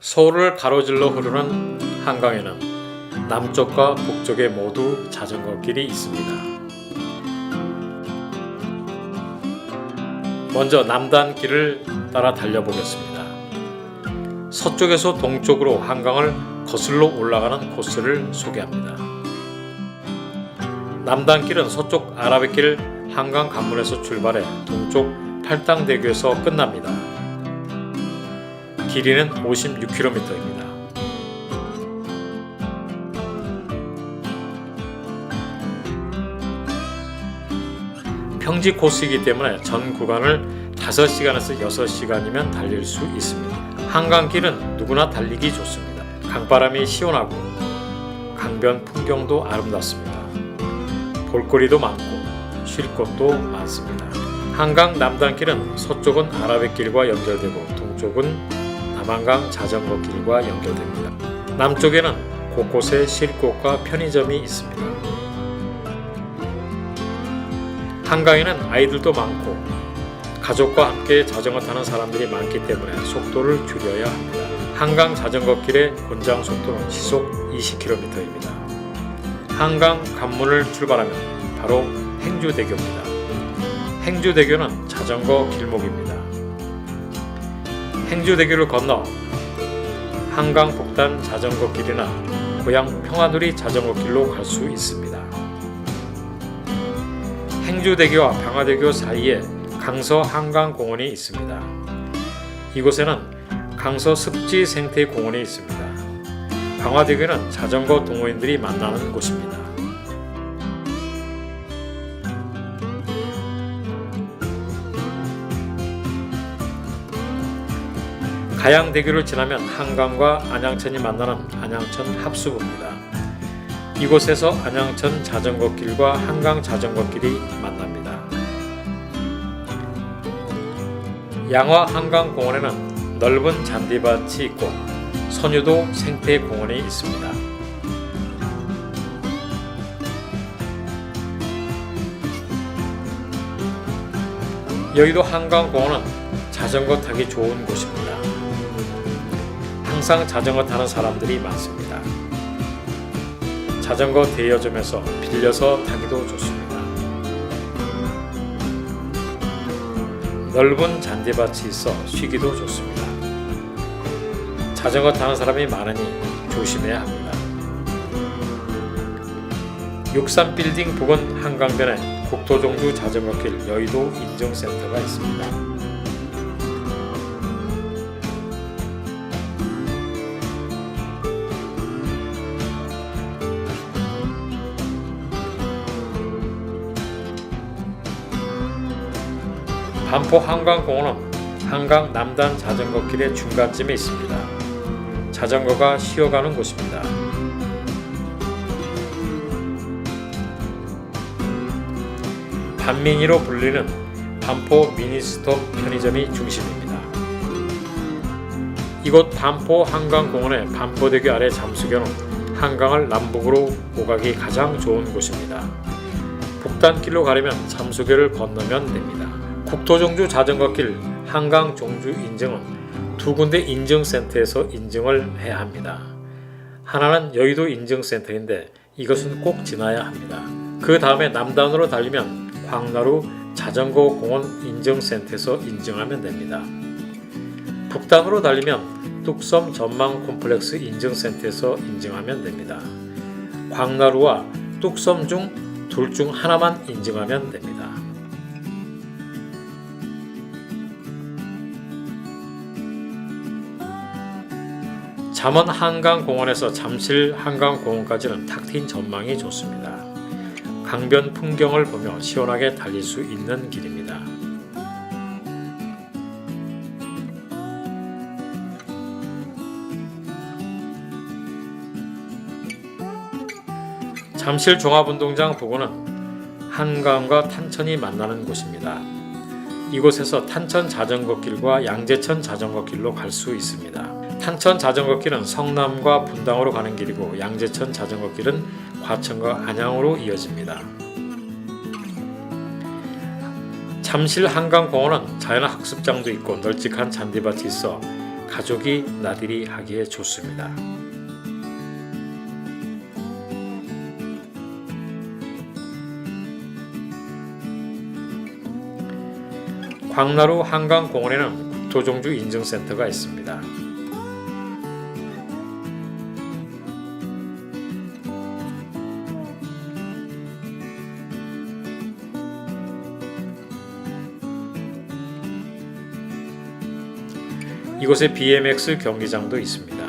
서울을 가로질러 흐르는 한강에는 남쪽과 북쪽에 모두 자전거 길이 있습니다. 먼저 남단 길을 따라 달려보겠습니다. 서쪽에서 동쪽으로 한강을 거슬러 올라가는 코스를 소개합니다. 남단 길은 서쪽 아라뱃길 한강 관문에서 출발해 동쪽 팔당대교에서 끝납니다. 길이는 56km입니다. 평지 코스이기 때문에 전 구간을 5시간에서 6시간이면 달릴 수 있습니다. 한강길은 누구나 달리기 좋습니다. 강바람이 시원하고 강변 풍경도 아름답습니다. 볼거리도 많고 쉴 곳도 많습니다. 한강 남단길은 서쪽은 아라뱃길과 연결되고 동쪽은 남한강 자전거 길과 연결됩니다. 남쪽에는 곳곳에 쉴 곳과 편의점이 있습니다. 한강에는 아이들도 많고 가족과 함께 자전거 타는 사람들이 많기 때문에 속도를 줄여야 합니다. 한강 자전거 길의 권장 속도는 시속 20km입니다. 한강 관문을 출발하면 바로 행주대교입니다. 행주대교는 자전거 길목입니다. 행주대교를 건너 한강 북단 자전거 길이나 고향 평화누리 자전거 길로 갈 수 있습니다. 행주대교와 방화대교 사이에 강서 한강공원이 있습니다. 이곳에는 강서 습지 생태 공원이 있습니다. 방화대교는 자전거 동호인들이 만나는 곳입니다. 가양대교를 지나면 한강과 안양천이 만나는 안양천 합수부입니다. 이곳에서 안양천 자전거길과 한강 자전거길이 만납니다. 양화 한강공원에는 넓은 잔디밭이 있고 선유도 생태공원이 있습니다. 여의도 한강공원은 자전거 타기 좋은 곳입니다. 항상 자전거 타는 사람들이 많습니다. 자전거 대여점에서 빌려서 타기도 좋습니다. 넓은 잔디밭이 있어 쉬기도 좋습니다. 자전거 타는 사람이 많으니 조심해야 합니다. 63빌딩 부근 한강변에 국토종주 자전거길 여의도 인증센터가 있습니다. 반포 한강공원은 한강 남단 자전거길의 중간쯤에 있습니다. 자전거가 쉬어가는 곳입니다. 반민이로 불리는 반포 미니스톱 편의점이 중심입니다. 이곳 반포 한강공원의 반포대교 아래 잠수교는 한강을 남북으로 오가기 가장 좋은 곳입니다. 북단길로 가려면 잠수교를 건너면 됩니다. 국토종주 자전거길 한강 종주 인증은 두 군데 인증센터에서 인증을 해야 합니다. 하나는 여의도 인증센터인데 이것은 꼭 지나야 합니다. 그 다음에 남단으로 달리면 광나루 자전거 공원 인증센터에서 인증하면 됩니다. 북단으로 달리면 뚝섬 전망 콤플렉스 인증센터에서 인증하면 됩니다. 광나루와 뚝섬 중 둘 중 하나만 인증하면 됩니다. 잠원 한강공원에서 잠실 한강공원까지는 탁 트인 전망이 좋습니다. 강변 풍경을 보며 시원하게 달릴 수 있는 길입니다. 잠실 종합운동장 부근은 한강과 탄천이 만나는 곳입니다. 이곳에서 탄천 자전거길과 양재천 자전거길로 갈 수 있습니다. 탄천 자전거길은 성남과 분당으로 가는 길이고 양재천 자전거길은 과천과 안양으로 이어집니다. 잠실 한강공원은 자연학습장도 있고 널찍한 잔디밭이 있어 가족이 나들이 하기에 좋습니다. 광나루 한강공원에는 국토종주 인증센터가 있습니다. 이곳에 BMX 경기장도 있습니다.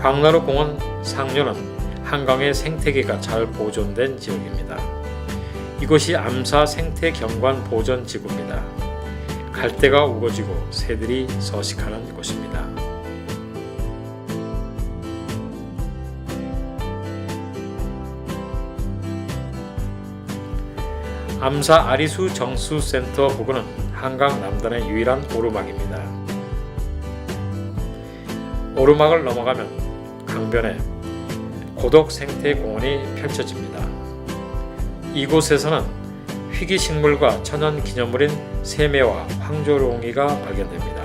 광나루 공원 상류는 한강의 생태계가 잘 보존된 지역입니다. 이곳이 암사 생태 경관 보존 지구입니다. 갈대가 우거지고 새들이 서식하는 곳입니다. 암사 아리수 정수센터 부근은 한강 남단의 유일한 오르막입니다. 오르막을 넘어가면 강변에 고덕 생태공원이 펼쳐집니다. 이곳에서는 희귀식물과 천연기념물인 세매와 황조롱이가 발견됩니다.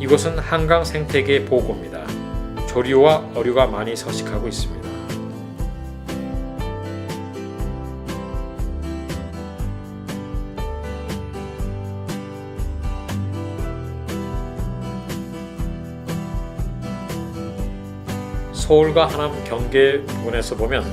이곳은 한강 생태계 보호구입니다. 조류와 어류가 많이 서식하고 있습니다. 서울과 하남 경계 부근에서 보면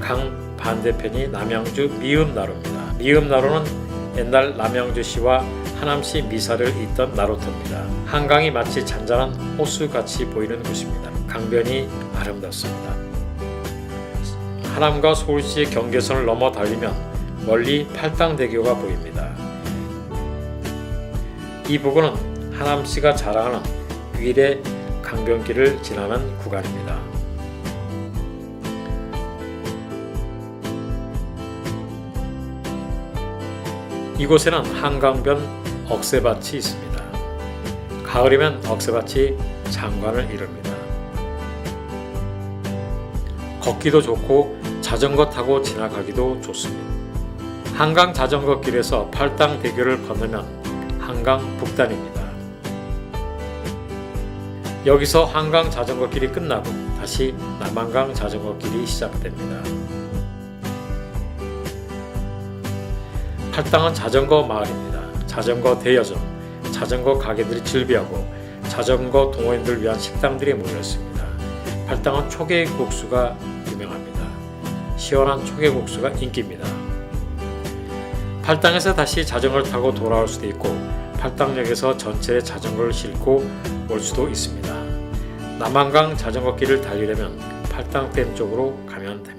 강 반대편이 남양주 미음나루입니다. 미음나루는 옛날 남양주시와 하남시 미사를 잇던 나루터입니다. 한강이 마치 잔잔한 호수같이 보이는 곳입니다. 강변이 아름답습니다. 하남과 서울시의 경계선을 넘어 달리면 멀리 팔당대교가 보입니다. 이 부근은 하남시가 자랑하는 위례 강변길을 지나는 구간입니다. 이곳에는 한강변 억새밭이 있습니다. 가을이면 억새밭이 장관을 이룹니다. 걷기도 좋고 자전거 타고 지나가기도 좋습니다. 한강 자전거 길에서 팔당 대교를 건너면 한강 북단입니다. 여기서 한강 자전거 길이 끝나고 다시 남한강 자전거 길이 시작됩니다. 팔당은 자전거 마을입니다. 자전거 대여점, 자전거 가게들이 즐비하고 자전거 동호인들 위한 식당들이 모여 있습니다. 팔당은 초계국수가 유명합니다. 시원한 초계국수가 인기입니다. 팔당에서 다시 자전거를 타고 돌아올 수도 있고 팔당역에서 전철에 자전거를 싣고 올 수도 있습니다. 남한강 자전거 길을 달리려면 팔당댐 쪽으로 가면 됩니다.